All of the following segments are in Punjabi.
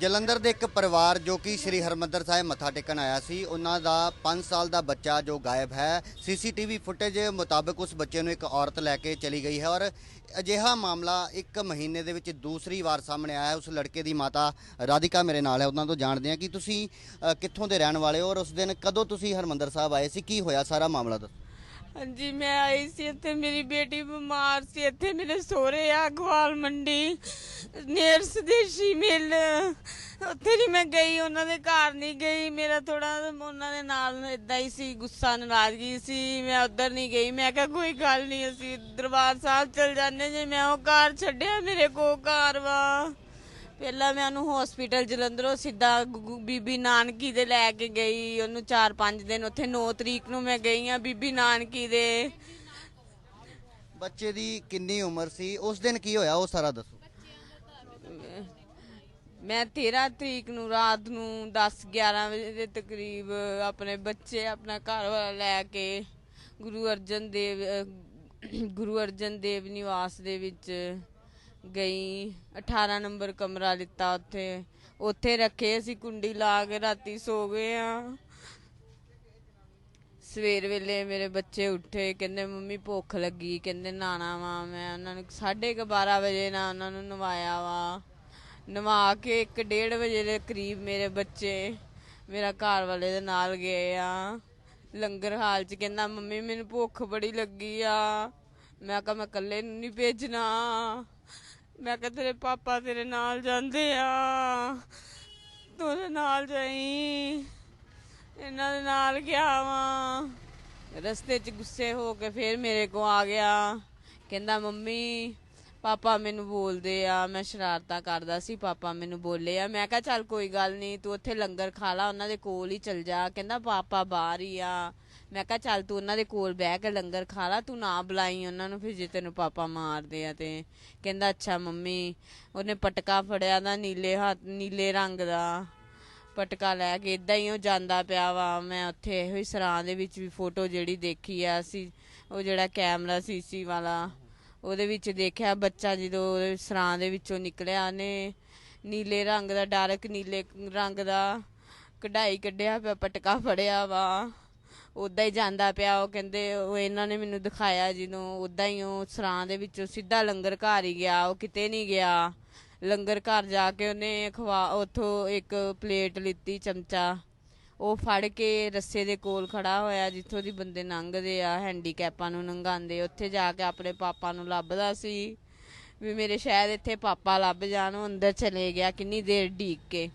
ਜਲੰਧਰ ਦੇ ਇੱਕ ਪਰਿਵਾਰ ਜੋ ਕਿ ਸ੍ਰੀ ਹਰਮੰਦਰ ਸਾਹਿਬ ਮੱਥਾ ਟੇਕਣ ਆਇਆ ਸੀ, ਉਹਨਾਂ ਦਾ 5 ਸਾਲ ਦਾ ਬੱਚਾ ਜੋ ਗਾਇਬ ਹੈ, ਸੀਸੀਟੀਵੀ ਫੁਟੇਜ ਮੁਤਾਬਕ ਉਸ ਬੱਚੇ ਨੂੰ ਇੱਕ ਔਰਤ ਲੈ ਕੇ ਚਲੀ ਗਈ ਹੈ ਔਰ ਅਜਿਹਾ ਮਾਮਲਾ ਇੱਕ ਮਹੀਨੇ ਦੇ ਵਿੱਚ ਦੂਸਰੀ ਵਾਰ ਸਾਹਮਣੇ ਆਇਆ ਉਸ ਲੜਕੇ ਦੀ ਮਾਤਾ ਰਾਧਿਕਾ ਮੇਰੇ ਨਾਲ ਹੈ, ਉਹਨਾਂ ਤੋਂ ਜਾਣਦੇ ਹਾਂ ਕਿ ਤੁਸੀਂ ਕਿੱਥੋਂ ਦੇ ਰਹਿਣ ਵਾਲੇ ਹੋ ਔਰ ਉਸ ਦਿਨ ਕਦੋਂ ਤੁਸੀਂ ਹਰਮੰਦਰ ਸਾਹਿਬ ਆਏ ਸੀ, ਕੀ ਹੋਇਆ ਸਾਰਾ ਮਾਮਲਾ ਦੱਸੋ। ਹਾਂਜੀ, ਮੈਂ ਆਈ ਸੀ ਇੱਥੇ, ਮੇਰੀ ਬੇਟੀ ਬਿਮਾਰ ਸੀ, ਇੱਥੇ ਮੇਰੇ ਸਹੁਰੇ ਆ, ਗਵਾਲ ਮੰਡੀ ਨੇਰ ਸਦੇਸ਼ੀ ਮਿਲ। ਉੱਥੇ ਨਹੀਂ ਮੈਂ ਗਈ, ਉਹਨਾਂ ਦੇ ਘਰ ਨਹੀਂ ਗਈ, ਮੇਰਾ ਥੋੜਾ ਉਹਨਾਂ ਦੇ ਨਾਲ ਇਦਾਂ ਹੀ ਸੀ, ਗੁੱਸਾ, ਨਾਰਾਜ਼ਗੀ ਸੀ, ਮੈਂ ਉੱਧਰ ਨਹੀਂ ਗਈ, ਮੈਂ ਕਿਹਾ ਕੋਈ ਗੱਲ ਨਹੀਂ, ਅਸੀਂ ਦਰਬਾਰ ਸਾਹਿਬ ਚਲ ਜਾਂਦੇ ਜੇ ਮੈਂ ਉਹ ਘਰ ਛੱਡਿਆ ਮੇਰੇ ਕੋ ਘਰ ਵਾ। ਪਹਿਲਾਂ ਮੈਂ ਉਹਨੂੰ ਹਸਪੀਟਲ ਜਲੰਧਰੋਂ ਸਿੱਧਾ ਬੀਬੀ ਨਾਨਕੀ ਦੇ ਲੈ ਕੇ ਗਈ। ਉਹਨੂੰ 4-5 ਦਿਨ ਉੱਥੇ 9 ਤਰੀਕ ਨੂੰ ਮੈਂ ਗਈ ਆ ਬੀਬੀ ਨਾਨਕੀ ਦੇ। ਬੱਚੇ ਦੀ ਕਿੰਨੀ ਉਮਰ ਸੀ? ਉਸ ਦਿਨ ਕੀ ਹੋਇਆ? ਉਹ ਸਾਰਾ ਦੱਸੋ। ਮੈਂ 13 ਤਰੀਕ ਨੂੰ ਰਾਤ ਨੂੰ 10-11 ਵਜੇ ਦੇ ਤਕਰੀਬ ਆਪਣੇ ਬੱਚੇ ਆਪਣਾ ਘਰ ਵਾਲਾ ਲੈ ਕੇ ਗੁਰੂ ਅਰਜਨ ਦੇਵ ਅਹ, ਗੁਰੂ ਅਰਜਨ ਦੇਵ ਨਿਵਾਸ ਦੇ ਵਿੱਚ ਗਈ 18 ਨੰਬਰ ਕਮਰਾ ਲਿੱਤਾ ਉੱਥੇ। ਉੱਥੇ ਰੱਖੇ ਅਸੀਂ ਕੁੰਡੀ ਲਾ ਕੇ ਰਾਤੀ ਸੋ ਗਏ ਆ। ਸਵੇਰ ਵੇਲੇ ਮੇਰੇ ਬੱਚੇ ਉੱਠੇ, ਕਹਿੰਦੇ, ਮੰਮੀ, ਭੁੱਖ ਲੱਗੀ। ਕਹਿੰਦੇ ਨਾਣਾ ਵਾ ਮੈਂ। ਉਹਨਾਂ ਨੂੰ 12:30 ਵਜੇ ਨਾ ਉਹਨਾਂ ਨੂੰ ਨਵਾਇਆ ਵਾ। ਨਵਾ ਕੇ 1:30 ਵਜੇ ਦੇ ਕਰੀਬ ਮੇਰੇ ਬੱਚੇ ਮੇਰਾ ਘਰ ਵਾਲੇ ਦੇ ਨਾਲ ਗਏ ਆ। ਲੰਗਰ ਹਾਲ ਚ ਕਹਿੰਦਾ, ਮੰਮੀ, ਮੈਨੂੰ ਭੁੱਖ ਬੜੀ ਲੱਗੀ ਆ। ਮੈਂ ਕਿਹਾ ਮੈਂ ਇਕੱਲੇ ਨੂੰ ਨਹੀਂ ਭੇਜਣਾ। ਮੈਂ ਕਿਹਾ ਤੇਰੇ ਪਾਪਾ ਤੇਰੇ ਨਾਲ ਜਾਂਦੇ ਆ। ਤੂੰ ਉਹਦੇ ਨਾਲ ਜਾਈ। ਇਹਨਾਂ ਦੇ ਨਾਲ ਗਿਆ ਵਾਂ। ਰਸਤੇ 'ਚ ਗੁੱਸੇ ਹੋ ਕੇ ਫੇਰ ਮੇਰੇ ਕੋ ਆ ਗਿਆ। ਕਹਿੰਦਾ, ਮੰਮੀ ਪਾਪਾ ਮੈਨੂੰ ਬੋਲਦੇ ਆ, ਮੈਂ ਸ਼ਰਾਰਤਾਂ ਕਰਦਾ ਸੀ, ਪਾਪਾ ਮੈਨੂੰ ਬੋਲੇ ਆ। ਮੈਂ ਕਿਹਾ, ਚੱਲ ਕੋਈ ਗੱਲ ਨਹੀਂ ਤੂੰ ਉੱਥੇ ਲੰਗਰ ਖਾ ਲਾ, ਉਹਨਾਂ ਦੇ ਕੋਲ ਹੀ ਚਲ ਜਾ। ਕਹਿੰਦਾ, ਪਾਪਾ ਬਾਹਰ ਹੀ ਆ। ਮੈਂ ਕਿਹਾ, ਚੱਲ ਤੂੰ ਉਹਨਾਂ ਦੇ ਕੋਲ ਬਹਿ ਕੇ ਲੰਗਰ ਖਾ ਲਾ, ਤੂੰ ਨਾ ਬੁਲਾਈ ਉਹਨਾਂ ਨੂੰ, ਫਿਰ ਜੇ ਤੈਨੂੰ ਪਾਪਾ ਮਾਰਦੇ ਆ ਤੇ। ਕਹਿੰਦਾ, ਅੱਛਾ ਮੰਮੀ, ਉਹਨੇ ਪਟਕਾ ਫੜਿਆ ਦਾ, ਨੀਲੇ ਹੱਥ, ਨੀਲੇ ਰੰਗ ਦਾ। ਪਟਕਾ ਲੈ ਕੇ ਇਦਾਂ ਹੀ ਉਹ ਜਾਂਦਾ ਪਿਆ ਵਾ। ਮੈਂ ਉੱਥੇ ਇਹੋ ਹੀ ਸਰਾਂ ਦੇ ਵਿੱਚ ਵੀ ਫੋਟੋ ਜਿਹੜੀ ਦੇਖੀ ਆ, ਸੀ, ਉਹ ਜਿਹੜਾ ਕੈਮਰਾ ਸੀਸੀ ਵਾਲਾ। ਉਹਦੇ ਵਿੱਚ ਦੇਖਿਆ ਬੱਚਾ ਜਦੋਂ ਸਰਾਂ ਦੇ ਵਿੱਚੋਂ ਨਿਕਲਿਆ, ਉਹਨੇ ਨੀਲੇ ਰੰਗ ਦਾ ਡਾਰਕ ਨੀਲੇ ਰੰਗ ਦਾ ਕਢਾਈ ਕੱਢਿਆ ਪਿਆ, ਪਟਕਾ ਫੜਿਆ ਵਾ। ਉਦਾਂ ਹੀ ਜਾਂਦਾ ਪਿਆ, ਉਹ ਕਹਿੰਦੇ ਉਹ ਇਹਨਾਂ ਨੇ ਮੈਨੂੰ ਦਿਖਾਇਆ ਜਦੋਂ ਉਦਾਂ ਹੀ ਉਹ ਸਰਾਂ ਦੇ ਵਿੱਚੋਂ ਸਿੱਧਾ ਲੰਗਰ ਘਰ ਹੀ ਗਿਆ, ਉਹ ਕਿਤੇ ਨਹੀਂ ਗਿਆ। ਲੰਗਰ ਘਰ ਜਾ ਕੇ ਉਹਨੇ ਖਵਾ, ਉਥੋਂ ਇੱਕ ਪਲੇਟ ਲਿੱਤੀ ਚਮਚਾ। ਉਹ ਫੜ ਕੇ ਰੱਸੇ ਦੇ ਕੋਲ ਖੜਾ ਹੋਇਆ ਜਿੱਥੋਂ ਦੀ ਬੰਦੇ ਲੰਘਦੇ ਆ ਹੈਂਡੀਕੈਪਾਂ ਨੂੰ ਲੰਘਾਉਂਦੇ ਉੱਥੇ ਜਾ ਕੇ ਆਪਣੇ ਪਾਪਾ ਨੂੰ ਲੱਭਦਾ ਸੀ ਵੀ ਮੇਰੇ ਸ਼ਾਇਦ ਇੱਥੇ ਪਾਪਾ ਲੱਭ ਜਾਣ, ਉਹ ਅੰਦਰ ਚਲੇ ਗਿਆ ਕਿੰਨੀ ਦੇਰ ਢੀਕ ਕੇ।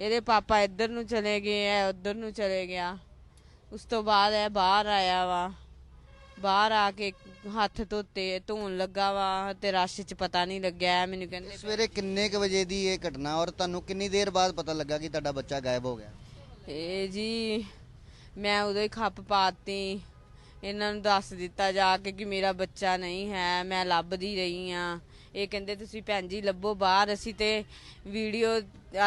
ਇਹਦੇ ਪਾਪਾ ਇੱਧਰ ਨੂੰ ਚਲੇ ਗਏ ਐ ਉੱਧਰ ਨੂੰ ਚਲੇ ਗਿਆ। ਉਸ ਤੋਂ ਬਾਅਦ ਇਹ ਬਾਹਰ ਆਇਆ ਵਾ। ਬਾਹਰ ਆ ਕੇ ਹੱਥ ਧੋਤੇ, ਧੋਣ ਲੱਗਾ ਵਾ ਤੇ ਰਸ਼ 'ਚ ਪਤਾ ਨਹੀਂ ਲੱਗਿਆ। ਮੈਨੂੰ ਕਹਿੰਦੇ ਸਵੇਰੇ ਕਿੰਨੇ ਕੁ ਵਜੇ ਦੀ ਇਹ ਘਟਨਾ ਔਰ ਤੁਹਾਨੂੰ ਕਿੰਨੀ ਦੇਰ ਬਾਅਦ ਪਤਾ ਲੱਗਾ ਕਿ ਤੁਹਾਡਾ ਬੱਚਾ ਗਾਇਬ ਹੋ ਗਿਆ? ਇਹ ਜੀ, ਮੈਂ ਉਦੋਂ ਹੀ ਖੱਪ ਪਾਤੀ। ਇਹਨਾਂ ਨੂੰ ਦੱਸ ਦਿੱਤਾ ਜਾ ਕੇ ਕਿ ਮੇਰਾ ਬੱਚਾ ਨਹੀਂ ਹੈ, ਮੈਂ ਲੱਭਦੀ ਰਹੀ ਆ ਇਹ ਕਹਿੰਦੇ, ਤੁਸੀਂ ਭੈਣ ਜੀ ਲੱਭੋ ਬਾਹਰ, ਅਸੀਂ ਤੇ ਵੀਡੀਓ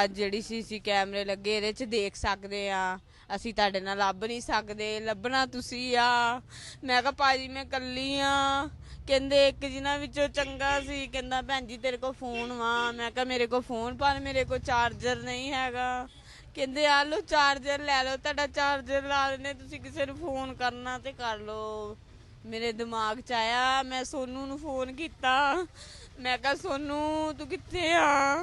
ਅੱਜ ਜਿਹੜੀ ਸੀਸੀ ਕੈਮਰੇ ਲੱਗੇ, ਇਹਦੇ 'ਚ ਦੇਖ ਸਕਦੇ ਆ ਅਸੀਂ ਤੁਹਾਡੇ ਨਾਲ ਲੱਭ ਨਹੀਂ ਸਕਦੇ, ਲੱਭਣਾ ਤੁਸੀਂ ਆ। ਮੈਂ ਕਿਹਾ, ਭਾਜੀ, ਮੈਂ ਕੱਲੀ ਆ ਕਹਿੰਦੇ, ਇੱਕ ਜਿਨ੍ਹਾਂ ਵਿੱਚੋਂ ਚੰਗਾ ਸੀ, ਕਹਿੰਦਾ, ਭੈਣ ਜੀ, ਤੇਰੇ ਕੋਲ ਫੋਨ ਵਾ। ਮੈਂ ਕਿਹਾ, ਮੇਰੇ ਕੋਲ ਫੋਨ, ਪਰ ਮੇਰੇ ਕੋਲ ਚਾਰਜਰ ਨਹੀਂ ਹੈਗਾ। ਕਹਿੰਦੇ ਆ ਲਓ ਚਾਰਜਰ ਲੈ ਲਓ, ਤੁਹਾਡਾ ਚਾਰਜਰ ਲਾ ਦਿੰਦੇ ਤੁਸੀਂ ਕਿਸੇ ਨੂੰ ਫੋਨ ਕਰਨਾ ਤੇ ਕਰ ਲਓ। ਮੇਰੇ ਦਿਮਾਗ 'ਚ ਆਇਆ, ਮੈਂ ਸੋਨੂ ਨੂੰ ਫੋਨ ਕੀਤਾ। ਮੈਂ ਕਿਹਾ, ਸੋਨੂ, ਤੂੰ ਕਿੱਥੇ ਆ?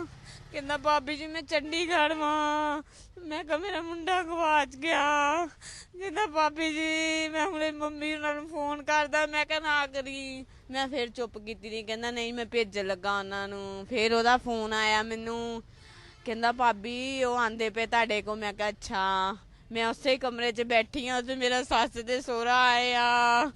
ਕਹਿੰਦਾ, ਭਾਬੀ ਜੀ, ਮੈਂ ਚੰਡੀਗੜ੍ਹ ਵਾਂ। ਮੈਂ ਕਿਹਾ, ਮੇਰਾ ਮੁੰਡਾ ਗਵਾਚ ਗਿਆ। ਕਹਿੰਦਾ, ਭਾਬੀ ਜੀ, ਮੈਂ ਹੁਣੇ ਮੰਮੀ ਉਹਨਾਂ ਨੂੰ ਫੋਨ ਕਰਦਾ। ਮੈਂ ਕਿਹਾ, ਨਾ ਕਰੀ। ਮੈਂ ਫਿਰ ਚੁੱਪ ਕੀਤੀ ਨਹੀਂ ਕਹਿੰਦਾ, ਨਹੀਂ, ਮੈਂ ਭੇਜਣ ਲੱਗਾ ਉਹਨਾਂ ਨੂੰ। ਫਿਰ ਉਹਦਾ ਫੋਨ ਆਇਆ ਮੈਨੂੰ। ਕਹਿੰਦਾ ਭਾਬੀ ਉਹ ਆਂਦੇ ਪਏ ਤੁਹਾਡੇ ਕੋ ਮੈਂ ਕਿਹਾ ਅੱਛਾ। ਮੈਂ ਉਸੇ ਕਮਰੇ 'ਚ ਬੈਠੀ ਆ ਤੇ ਮੇਰਾ ਸੱਸ ਤੇ ਸੋਹਰਾ ਆਏ ਆ।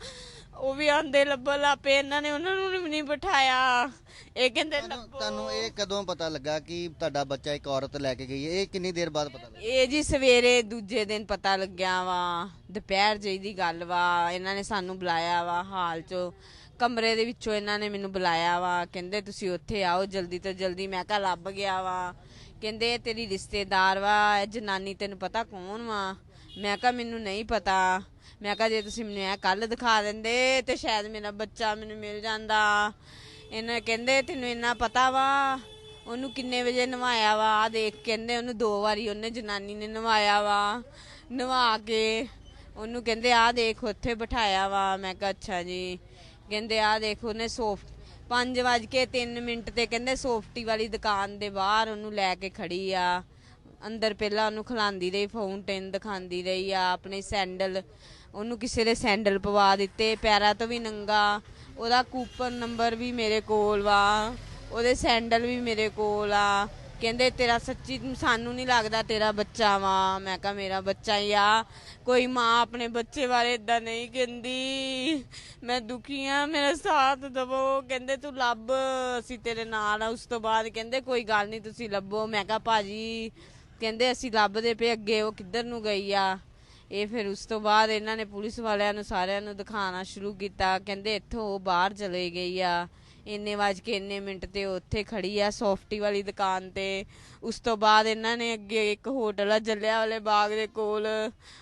ਉਹ ਵੀ ਆਂਦੇ ਲੱਭਣ ਲੱਪੇ ਇਹਨਾਂ ਨੇ ਉਹਨਾਂ ਨੂੰ ਵੀ ਨਹੀਂ ਬਿਠਾਇਆ। ਇਹ ਕਹਿੰਦੇ ਤੁਹਾਨੂੰ ਲੱਭੋ। ਤੁਹਾਨੂੰ ਇਹ ਕਦੋਂ ਪਤਾ ਲੱਗਾ ਕਿ ਤੁਹਾਡਾ ਬੱਚਾ ਇੱਕ ਔਰਤ ਲੈ ਕੇ ਗਈ ਹੈ? ਇਹ ਕਿੰਨੀ ਦੇਰ ਬਾਅਦ ਪਤਾ ਲੱਗਾ? ਇਹ ਜੀ ਸਵੇਰੇ ਦੂਜੇ ਦਿਨ ਪਤਾ ਲੱਗਿਆ ਵਾ। ਦੁਪਹਿਰ ਜਿਹੀ ਦੀ ਗੱਲ ਵਾ। ਇਹਨਾਂ ਨੇ ਸਾਨੂੰ ਬੁਲਾਇਆ ਵਾ ਹਾਲ 'ਚੋਂ। ਕਮਰੇ ਦੇ ਵਿੱਚੋਂ ਇਹਨਾਂ ਨੇ ਮੈਨੂੰ ਬੁਲਾਇਆ ਵਾ। ਕਹਿੰਦੇ ਤੁਸੀਂ ਉੱਥੇ ਆਓ ਜਲਦੀ ਤੋਂ ਜਲਦੀ। ਮੈਂ ਕਿਹਾ ਲੱਭ ਗਿਆ ਵਾ। ਕਹਿੰਦੇ ਇਹ ਤੇਰੀ ਰਿਸ਼ਤੇਦਾਰ ਵਾ, ਇਹ ਜਨਾਨੀ ਤੈਨੂੰ ਪਤਾ ਕੌਣ ਵਾ? ਮੈਂ ਕਿਹਾ, ਮੈਨੂੰ ਨਹੀਂ ਪਤਾ। ਮੈਂ ਕਿਹਾ, ਜੇ ਤੁਸੀਂ ਮੈਨੂੰ ਇਹ ਕੱਲ ਦਿਖਾ ਦਿੰਦੇ, ਤੇ ਸ਼ਾਇਦ ਮੇਰਾ ਬੱਚਾ ਮੈਨੂੰ ਮਿਲ ਜਾਂਦਾ। ਇਹਨਾਂ ਕਹਿੰਦੇ, ਤੈਨੂੰ ਇੰਨਾ ਪਤਾ ਵਾ? ਉਹਨੂੰ ਕਿੰਨੇ ਵਜੇ ਨਵਾਇਆ ਵਾ? ਆਹ ਦੇਖ ਕਹਿੰਦੇ, ਉਹਨੂੰ ਦੋ ਵਾਰੀ ਉਹਨੇ ਜਨਾਨੀ ਨੇ ਨਵਾਇਆ ਵਾ। ਨਵਾ ਕੇ ਉਹਨੂੰ ਕਹਿੰਦੇ, ਆਹ ਦੇਖ, ਉੱਥੇ ਬਿਠਾਇਆ ਵਾ। ਮੈਂ ਕਿਹਾ, ਅੱਛਾ ਜੀ। ਕਹਿੰਦੇ, ਆਹ ਦੇਖ, ਉਹਨੇ ਸੋਫ 5 ਵਜ ਕੇ 3 ਮਿੰਟ ਤੇ ਕਹਿੰਦੇ ਸੋਫਟੀ ਵਾਲੀ ਦੁਕਾਨ ਦੇ ਬਾਹਰ ਉਹਨੂੰ ਲੈ ਕੇ ਖੜੀ ਆ। ਅੰਦਰ ਪਹਿਲਾਂ ਉਹਨੂੰ ਖਿਲਾਉਂਦੀ ਰਹੀ ਫਾਊਂਟੇਨ ਦਿਖਾਉਂਦੀ ਰਹੀ ਆ, ਆਪਣੇ ਸੈਂਡਲ। ਉਹਨੂੰ ਕਿਸੇ ਦੇ ਸੈਂਡਲ ਪਵਾ ਦਿੱਤੇ, ਪੈਰਾਂ ਤੋਂ ਵੀ ਨੰਗਾ। ਉਹਦਾ ਕੂਪਨ ਨੰਬਰ ਵੀ ਮੇਰੇ ਕੋਲ ਵਾ ਉਹਦੇ ਸੈਂਡਲ ਵੀ ਮੇਰੇ ਕੋਲ ਆ। ਕਹਿੰਦੇ, ਤੇਰਾ ਸੱਚੀ ਸਾਨੂੰ ਨਹੀਂ ਲੱਗਦਾ ਤੇਰਾ ਬੱਚਾ ਵਾ। ਮੈਂ ਕਿਹਾ, ਮੇਰਾ ਬੱਚਾ ਹੀ ਆ। ਕੋਈ ਮਾਂ ਆਪਣੇ ਬੱਚੇ ਬਾਰੇ ਇਦਾਂ ਨਹੀਂ ਕਹਿੰਦੀ। ਮੈਂ ਦੁਖੀ ਆ, ਮੇਰਾ ਸਾਥ ਦਵੋ। ਕਹਿੰਦੇ, ਤੂੰ ਲੱਭ, ਅਸੀਂ ਤੇਰੇ ਨਾਲ ਆ। ਉਸ ਤੋਂ ਬਾਅਦ ਕਹਿੰਦੇ, ਕੋਈ ਗੱਲ ਨਹੀਂ ਤੁਸੀਂ ਲੱਭੋ। ਮੈਂ ਕਿਹਾ, ਭਾਜੀ। ਕਹਿੰਦੇ, ਅਸੀਂ ਲੱਭਦੇ ਪਏ ਅੱਗੇ, ਉਹ ਕਿੱਧਰ ਨੂੰ ਗਈ ਆ? ਇਹ ਫਿਰ ਉਸ ਤੋਂ ਬਾਅਦ ਇਹਨਾਂ ਨੇ ਪੁਲਿਸ ਵਾਲਿਆਂ ਨੂੰ ਸਾਰਿਆਂ ਨੂੰ ਦਿਖਾਉਣਾ ਸ਼ੁਰੂ ਕੀਤਾ। ਕਹਿੰਦੇ, ਇੱਥੋਂ ਉਹ ਬਾਹਰ ਚਲੇ ਗਈ ਆ। ਇੰਨੇ ਵਜ ਕੇ ਇੰਨੇ ਮਿੰਟ ਤੇ ਉੱਥੇ ਖੜੀ ਆ ਸੌਫਟੀ ਵਾਲੀ ਦੁਕਾਨ ਤੇ। ਉਸ ਤੋਂ ਬਾਅਦ ਇਹਨਾਂ ਨੇ ਅੱਗੇ ਇੱਕ ਹੋਟਲ ਆ ਜੱਲਿਆਂ ਵਾਲੇ ਬਾਗ ਦੇ ਕੋਲ।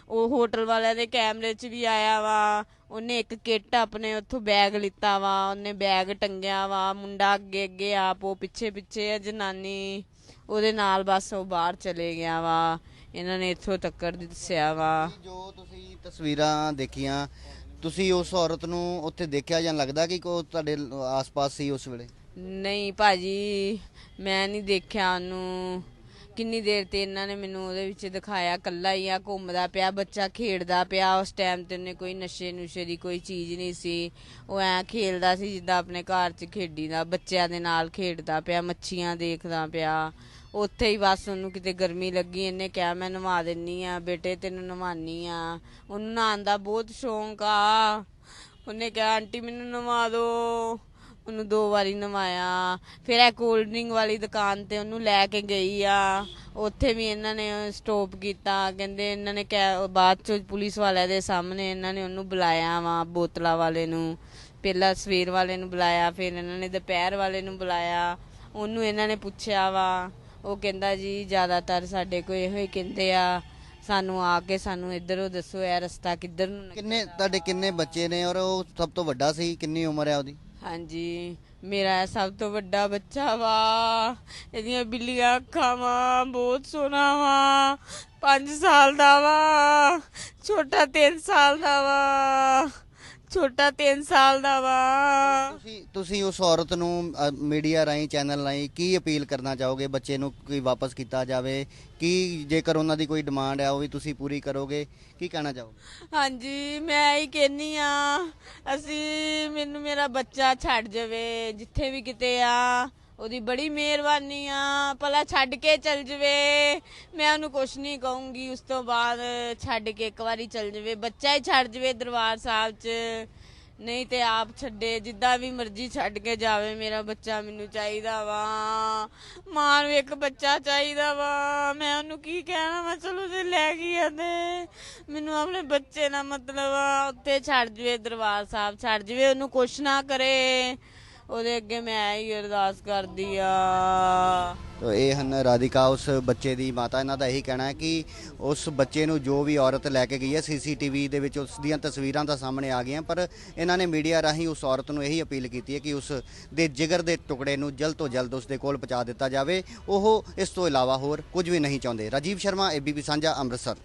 ਉਹ ਹੋਟਲ ਵਾਲਿਆਂ ਦੇ ਕੈਮਰੇ 'ਚ ਵੀ ਆਇਆ ਵਾ। ਉਹਨੇ ਇੱਕ ਕਿੱਟ ਆਪਣੇ ਉੱਥੋਂ ਬੈਗ ਲਿੱਤਾ ਵਾ। ਉਹਨੇ ਬੈਗ ਟੰਗਿਆ ਵਾ। ਮੁੰਡਾ ਅੱਗੇ ਅੱਗੇ ਆਪ, ਉਹ ਪਿੱਛੇ ਪਿੱਛੇ ਆ ਜਨਾਨੀ। ਉਹਦੇ ਨਾਲ ਬਸ ਉਹ ਬਾਹਰ ਚਲੇ ਗਿਆ ਵਾ। ਇਹਨਾਂ ਨੇ ਇੱਥੋਂ ਤੱਕਰ ਦੱਸਿਆ ਵਾ। ਜੋ ਤੁਸੀਂ ਤਸਵੀਰਾਂ ਦੇਖੀਆਂ ਤੁਸੀਂ ਉਸ ਔਰਤ ਨੂੰ ਉੱਥੇ ਦੇਖਿਆ ਜਾਂ ਲੱਗਦਾ ਕਿ ਕੋ ਤੁਹਾਡੇ ਆਸ-ਪਾਸ ਸੀ ਉਸ ਵੇਲੇ? ਨਹੀਂ ਭਾਜੀ, ਮੈਂ ਨਹੀਂ ਦੇਖਿਆ ਉਹਨੂੰ। ਕਿੰਨੀ ਦੇਰ ਤੇ ਇਹਨਾਂ ਨੇ ਮੈਨੂੰ ਉਹਦੇ ਵਿੱਚ ਦਿਖਾਇਆ ਕੱਲਾ ਹੀ ਆ, ਘੁੰਮਦਾ ਪਿਆ, ਬੱਚਾ ਖੇਡਦਾ ਪਿਆ। ਉਸ ਟਾਈਮ ਤੇ ਉਹਨੇ ਕੋਈ ਨਸ਼ੇ ਨੁਸ਼ੇ ਦੀ ਕੋਈ ਚੀਜ਼ ਨਹੀਂ ਸੀ। ਉਹ ਐ ਖੇਲਦਾ ਸੀ ਜਿੱਦਾਂ ਆਪਣੇ ਘਰ 'ਚ ਖੇਡੀਦਾ ਬੱਚਿਆਂ ਦੇ ਨਾਲ ਖੇਡਦਾ ਪਿਆ, ਮੱਛੀਆਂ ਦੇਖਦਾ ਪਿਆ। ਉੱਥੇ ਹੀ ਬਸ ਉਹਨੂੰ ਕਿਤੇ ਗਰਮੀ ਲੱਗੀ, ਇਹਨੇ ਕਿਹਾ, ਮੈਂ ਨਵਾ ਦਿੰਨੀ ਆ, ਬੇਟੇ ਤੈਨੂੰ ਨਵਾਨੀ ਆ। ਉਹਨੂੰ ਨਹਾਉਣ ਦਾ ਬਹੁਤ ਸ਼ੌਂਕ ਆ। ਉਹਨੇ ਕਿਹਾ, ਆਂਟੀ, ਮੈਨੂੰ ਨਵਾ ਦਿਓ ਉਹਨੂੰ ਦੋ ਵਾਰੀ ਨਵਾਇਆ। ਫਿਰ ਇਹ ਕੋਲਡ ਡਰਿੰਕ ਵਾਲੀ ਦੁਕਾਨ ਤੇ ਉਹਨੂੰ ਲੈ ਕੇ ਗਈ ਆ। ਉੱਥੇ ਵੀ ਇਹਨਾਂ ਨੇ ਸਟਾਪ ਕੀਤਾ। ਕਹਿੰਦੇ ਇਹਨਾਂ ਨੇ ਕਿਹਾ ਬਾਅਦ ਚ ਪੁਲਿਸ ਵਾਲਿਆਂ ਦੇ ਸਾਹਮਣੇ ਇਹਨਾਂ ਨੇ ਉਹਨੂੰ ਬੁਲਾਇਆ ਵਾ, ਬੋਤਲਾਂ ਵਾਲੇ ਨੂੰ। ਪਹਿਲਾਂ ਸਵੇਰ ਵਾਲੇ ਨੂੰ ਬੁਲਾਇਆ, ਫਿਰ ਇਹਨਾਂ ਨੇ ਦੁਪਹਿਰ ਵਾਲੇ ਨੂੰ ਬੁਲਾਇਆ। ਉਹਨੂੰ ਇਹਨਾਂ ਨੇ ਪੁੱਛਿਆ ਵਾ। ਉਹ ਕਹਿੰਦਾ ਜੀ ਜ਼ਿਆਦਾਤਰ ਸਾਡੇ ਕੋਲ ਇਹੋ ਹੀ ਕਹਿੰਦੇ ਆ ਸਾਨੂੰ ਆ ਕੇ ਸਾਨੂੰ ਇੱਧਰੋਂ ਦੱਸੋ ਇਹ ਰਸਤਾ ਕਿੱਧਰ ਨੂੰ ਨਿਕਲਦਾ। ਕਿੰਨੇ ਤੁਹਾਡੇ ਕਿੰਨੇ ਬੱਚੇ ਨੇ ਔਰ ਉਹ ਸਭ ਤੋਂ ਵੱਡਾ ਸੀ ਕਿੰਨੀ ਉਮਰ ਹੈ ਉਹਦੀ ਹਾਂਜੀ ਮੇਰਾ ਇਹ ਸਭ ਤੋਂ ਵੱਡਾ ਬੱਚਾ ਵਾ ਇਹਦੀਆਂ ਬਿੱਲੀਆਂ ਅੱਖਾਂ ਵਾ ਬਹੁਤ ਸੋਹਣਾ ਵਾ 5 ਸਾਲ ਦਾ ਵਾ ਛੋਟਾ 3 ਸਾਲ ਦਾ ਵਾ ਛੋਟਾ 3 ਸਾਲ ਦਾ ਵਾ। ਤੁਸੀਂ ਤੁਸੀਂ ਉਸ ਔਰਤ ਨੂੰ ਮੀਡੀਆ ਰਾਹੀਂ ਚੈਨਲ ਰਾਹੀਂ ਕੀ ਅਪੀਲ ਕਰਨਾ ਚਾਹੋਗੇ? ਬੱਚੇ ਨੂੰ ਕੋਈ ਵਾਪਸ ਕੀਤਾ ਜਾਵੇ? ਕੀ ਜੇਕਰ ਉਹਨਾਂ ਦੀ ਕੋਈ ਡਿਮਾਂਡ ਹੈ ਉਹ ਵੀ ਤੁਸੀਂ ਪੂਰੀ ਕਰੋਗੇ? ਕੀ ਕਹਿਣਾ ਚਾਹੋਗੇ? ਹਾਂਜੀ ਮੈਂ ਹੀ ਕਹਿੰਨੀ ਆ ਅਸੀਂ ਮੈਨੂੰ ਮੇਰਾ ਬੱਚਾ ਛੱਡ ਜਾਵੇ ਜਿੱਥੇ ਵੀ ਕਿਤੇ ਆ। ਉਹਦੀ ਬੜੀ ਮਿਹਰਬਾਨੀ ਆ। ਭਲਾ ਛੱਡ ਕੇ ਚਲ ਜਾਵੇ। ਮੈਂ ਉਹਨੂੰ ਕੁਛ ਨਹੀਂ ਕਹੂੰਗੀ। ਉਸ ਤੋਂ ਬਾਅਦ ਛੱਡ ਕੇ ਇੱਕ ਵਾਰੀ ਚਲ ਜਾਵੇ। ਬੱਚਾ ਹੀ ਛੱਡ ਜਾਵੇ ਦਰਬਾਰ ਸਾਹਿਬ 'ਚ। ਨਹੀਂ ਤੇ ਆਪ ਛੱਡੇ। ਜਿੱਦਾਂ ਵੀ ਮਰਜ਼ੀ ਛੱਡ ਕੇ ਜਾਵੇ ਮੇਰਾ ਬੱਚਾ, ਮੈਨੂੰ ਚਾਹੀਦਾ ਵਾ। ਮਾਂ ਨੂੰ ਇੱਕ ਬੱਚਾ ਚਾਹੀਦਾ ਵਾ। ਮੈਂ ਉਹਨੂੰ ਕੀ ਕਹਿਣਾ ਮੈਂ ਚਲੋ ਜੇ ਲੈ ਗਈ ਆ ਤੇ। ਮੈਨੂੰ ਆਪਣੇ ਬੱਚੇ ਨਾਲ ਮਤਲਬ ਆ, ਉੱਥੇ ਛੱਡ ਜਵੇ ਦਰਬਾਰ ਸਾਹਿਬ। ਛੱਡ ਜਵੇ। ਉਹਨੂੰ ਕੁਛ ਨਾ ਕਰੇ। ਉਹਦੇ ਅੱਗੇ ਮੈਂ ਹੀ ਅਰਦਾਸ ਕਰਦੀ ਆ। ਤੋ ਇਹ ਹਨ ਰਾਧਿਕਾ, ਉਸ ਬੱਚੇ ਦੀ ਮਾਤਾ। ਇਹਨਾਂ ਦਾ ਇਹੀ ਕਹਿਣਾ ਹੈ ਕਿ ਉਸ ਬੱਚੇ ਨੂੰ ਜੋ ਵੀ ਔਰਤ ਲੈ ਕੇ ਗਈ ਹੈ, ਸੀਸੀਟੀਵੀ ਦੇ ਵਿੱਚ ਉਸ ਦੀਆਂ ਤਸਵੀਰਾਂ ਤਾਂ ਸਾਹਮਣੇ ਆ ਗਈਆਂ, ਪਰ ਇਹਨਾਂ ਨੇ ਮੀਡੀਆ ਰਾਹੀਂ ਉਸ ਔਰਤ ਨੂੰ ਇਹੀ ਅਪੀਲ ਕੀਤੀ ਹੈ ਕਿ ਉਸ ਦੇ ਜਿਗਰ ਦੇ ਟੁਕੜੇ ਨੂੰ ਜਲਦ ਤੋਂ ਜਲਦ ਉਸ ਦੇ ਕੋਲ ਪਹੁੰਚਾ ਦਿੱਤਾ ਜਾਵੇ। ਉਹ ਇਸ ਤੋਂ ਇਲਾਵਾ ਹੋਰ ਕੁਝ ਵੀ ਨਹੀਂ ਚਾਹੁੰਦੇ। ਰਾਜੀਵ ਸ਼ਰਮਾ ਏਬੀਪੀ ਸਾਂਝਾ, ਅੰਮ੍ਰਿਤਸਰ।